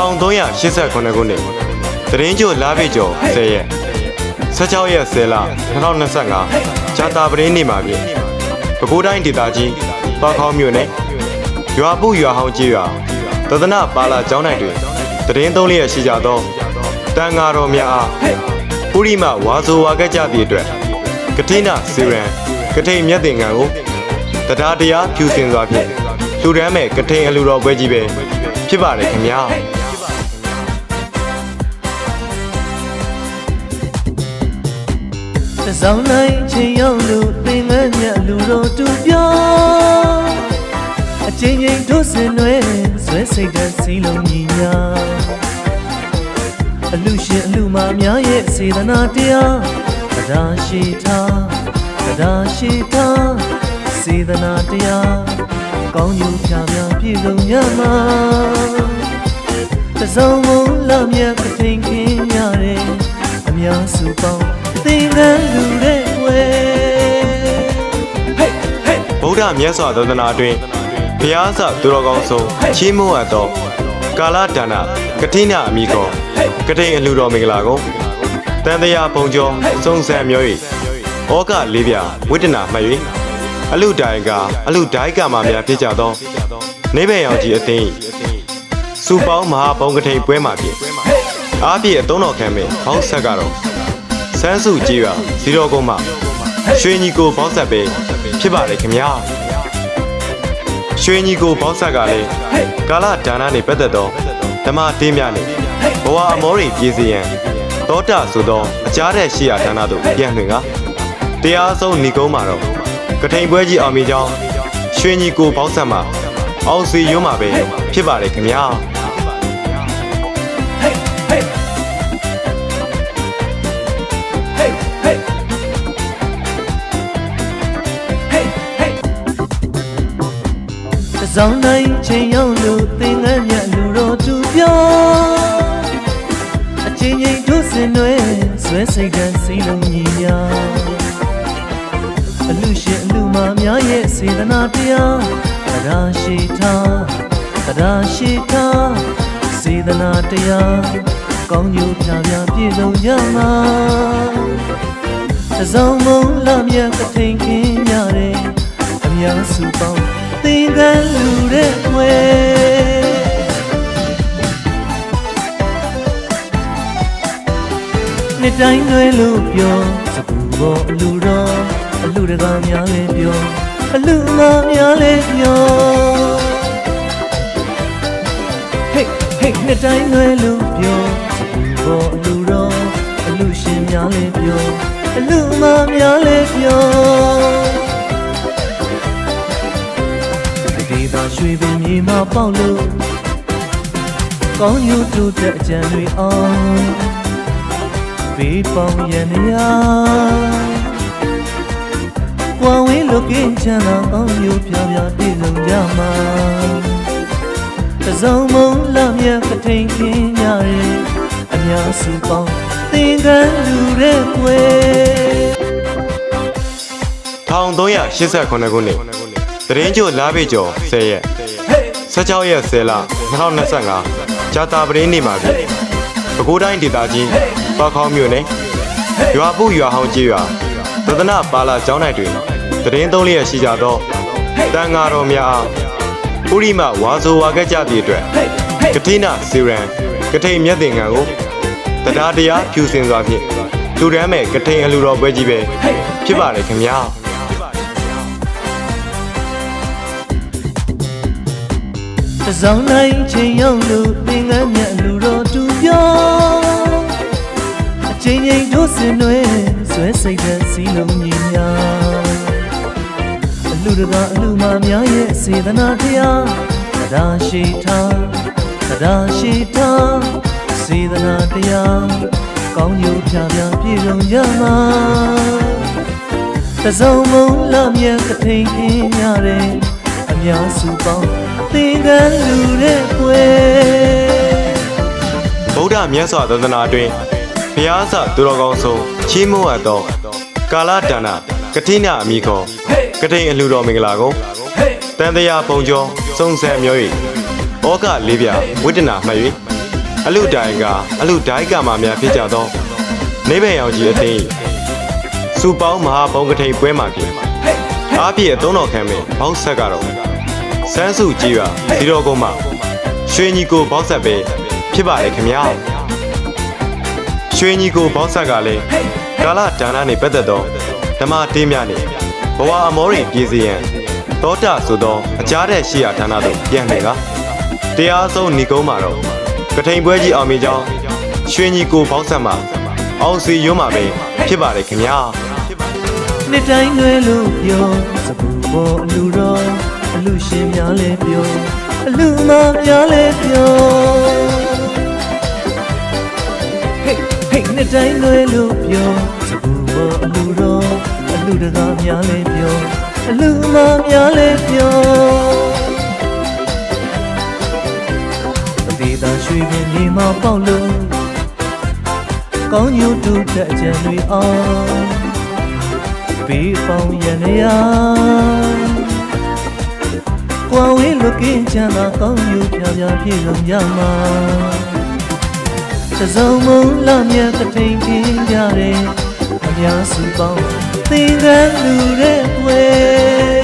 1389ခုနှစ်တရင်ကျော်လာပြည့်ကျော်10ရက်16ရက်10လ2025ဂျာတာပရင်းနေ့မှာပြီပဲခူးတိုင်းဒေသကြီးပေါခေါင်းမြို့နယ်ရွာပုရွာဟောင်းကြီးရွာသဒနာပါလာကျောင်းတိုင်းတွင်တရင်သုံးလျက်ရှိကြသောတန်ဃာတော်များအားပုရိမဝါဆိုဝါကကြသည့်အတွက်ကတိနာစီရန်ကထိန်မြတ်သင်္ကန်းကိုတရားတရားဖြူစင်စွာဖြင့်လူရမ်းမဲ့ကထိန်အလူတော်ပွဲကြီးပဲဖြစ်ပါတယ်ခင်ဗျာ တစောင်းလိုက်ချင်းရောက်လို့သင်ငန်းမြလူတော်တူပြောအချင်းချင်းတို့စင်တွေဆွဲစိတ်တဲ့စီလုံးညီညာအလူရှင်အလူမများရဲ့စေတနာတရားတရားရှိထားတရားရှိထားစေတနာတရားကောင်းကျိုးဖြာဖြာပြည့်စုံရမှာတစောင်းမလာမြတ်ကထိန်ခင်းရတယ်အများစုပေါင်းသင်္ဒ္ဓမြတ်စွာသာသနာတွင်ဘုရားစသူတော်ကောင်းဆုံးချီးမွမ်းအပ်သောကာလဒါနကတိနာအမိကောကတိန်အလှူတော်မင်္ဂလာကိုတန်တရားဘုံကျော်စုံစံမျိုး၏ဩကလေးပြဝိတ္တနာမှတ်၍အလှတိုင်ကအလှဒိုင်းကမာများဖြစ်ကြသောနေဘယ်ရောင်ကြီးအသိစူပေါင်းမဟာဘုံကထိန်ပွဲမှာဖြစ်အားပြည့်အသုံးတော်ခံမဲ့ဘောက်ဆက်ကတော့စန်းစုကြီးပါဇီရောကုန်းမှာရွှေညီကိုဘောက်ဆက်ပဲ ဖြစ်ပါတယ်ခင်ဗျာရွှေညီကိုဘောက်ဆက်ကလည်းကာလဒါနနှင့်ပတ်သက်သောဓမ္မတင်းများနှင့်ဘဝအမောတွေပြည့်စည်ရန်တောတာဆိုသောအကြားတဲ့ရှိရာဒါနတို့ပြန်လွင်ကတရားဆုံးဏီကုန်းမှာတော့ကထိန်ပွဲကြီးအောင်မြင်ကြောင်းရွှေညီကိုဘောက်ဆက်မှာအောင်စီရွမှာပဲဖြစ်ပါတယ်ခင်ဗျာ တစောင်းတိုင်းချင်းရောက်လို့သင်္ကန်းမြလူတော်သူပြောအချင်းချင်းတို့စင်တွေဆွဲစိတ်တဲ့စီလုံးညီညာအလူရှင်အလူမများရဲ့စေတနာတရားတရားရှိထားတရားရှိထားစေတနာတရားကောင်းကျိုးဖြာဖြာပြည့်စုံရမှာတစောင်းမုံလာမြတ်ကထိန်ခင်းရတယ်အများစုပေါင်း သင်္ကန်းလူတဲ့ွယ်နှစ်တိုင်းလွယ်လို့ပြောစပူပေါ်အလူတော်အလူတကားများလဲပြောအလူမများလဲပြောဟေးဟေးနှစ်တိုင်းလွယ်လို့ပြောစပူပေါ်အလူတော်အလူရှင်များလဲပြောအလူမများလဲပြော ရွှေပင်မြေမှာပေါက်လို့ကောင်းယူတူတဲ့အကြံတွေအောင်ဘေးပေါင်းရန်ရာဝဝင်းလုကင်းချမ်းသာကောင်းယူပြပြပြည့်စုံကြမှာတစုံမုံလာမြတ်ကထိန်ခင်းကြရဲ့အများစုပေါင်းသင်္ကန်းလူတဲ့ွယ်1389ခုနှစ် တရင်ကျော်လာပြည့်ကျော်10ရက်16ရက်10လ2025ဂျာတာပရင်းနေ့မှာပြီပဲခူးတိုင်းဒေသကြီးပေါခေါင်းမြို့နယ်ရွာပုရွာဟောင်းကြီးရွာသဒနာပါလာကျောင်းတိုင်းတွင်တရင်သုံးလျက်ရှိကြသောတန်ဃာတော်များအားပုရိမဝါဆိုဝါကကြသည့်အတွက်ကတိနာစီရန်ကထိန်မြတ်သင်္ကန်းကိုတရားတရားဖြူစင်စွာဖြင့်လူရမ်းမဲ့ကထိန်အလူတော်ပွဲကြီးပဲဖြစ်ပါတယ်ခင်ဗျာ တစောင်းတိုင်းချင်းရောက်လို့သင်္ကန်းမြတ်လူတော်တူပြောအချင်းချင်းတို့စင်တွေဆွဲစိတ်တဲ့စီလုံးညီညာအလူတကာအလူမများရဲ့စေတနာတရားတရားရှိထားတရားရှိထားစေတနာတရားကောင်းကျိုးဖြာဖြာပြည့်စုံကြမှာတစုံမုံလာမြတ်ကထိန်ခင်းရတယ်အများစုပေါင်း သင်္ကန်းလူတဲ့ွယ်ဗုဒ္ဓမြတ်စွာသာသနာတွင်ဘုရားစသူတော်ကောင်းဆုံးချီးမွမ်းအပ်သောကာလဒါနကတိနာအမိခေါ်ကတိန်အလှူတော်မင်္ဂလာကိုတန်တရားဘုံကျော်စုံစံမျိုး၏ဩကလေးပြဝိတ္တနာမှတ်၍အလူတိုင်ကအလူဒိုင်းကမာများဖြစ်ကြသောနိဗ္ဗာန်ရောက်ကြီးအသိစူပေါင်းမဟာဘုံကထိန်ပွဲမှာပြင်အားပြည့်အသုံးတော်ခံမဲ့ဘောက်ဆက်ကတော့ စန်းစုကြီးရွာဒီတော်ကုန်းမှာရွှေညီကိုဘောက်ဆက်ပဲဖြစ်ပါလေခင်ဗျာရွှေညီကိုဘောက်ဆက်ကလည်းကာလဒါနနဲ့ပတ်သက်သောဓမ္မတေးများနဲ့ဘဝအမောတွေပြည်စီရန်တောတာဆိုသောအကြားတဲ့ရှိရာဌာနသို့ပြန်လှည့်ကတရားဆုံးဏီကုန်းမှာတော့ကထိန်ပွဲကြီးအောင်မြင်ကြောင်းရွှေညီကိုဘောက်ဆက်မှာအောင်စီရွံးမှာပဲဖြစ်ပါလေခင်ဗျာနှစ်တိုင်းလွယ်လို့ပြောစပူပေါ်အလူတော်အ လူရှင်များလဲပြောအလူမများလဲပြောဟေးဟေးနှစ်တိုင်းလွယ်လို့ပြောစပူပေါ်အလူတော်အလူတကားများလဲပြောအလူမများလဲပြောသေသာရွှေပင်မြေမှာပေါက်လို့ကောင်းညို့တူတဲ့အကြံတွေအောင်ဘေးပေါင်းရန်ရာ ကွာဝေးလွတ်ကင်းချမ်းသာကောင်းယူပြပြပြည့်စုံကြမှာသစုံမုံလမြတ်တထိန်ပြင်းကြတယ်အများစုပေါင်းသင်္ကန်းလူတဲ့ွယ်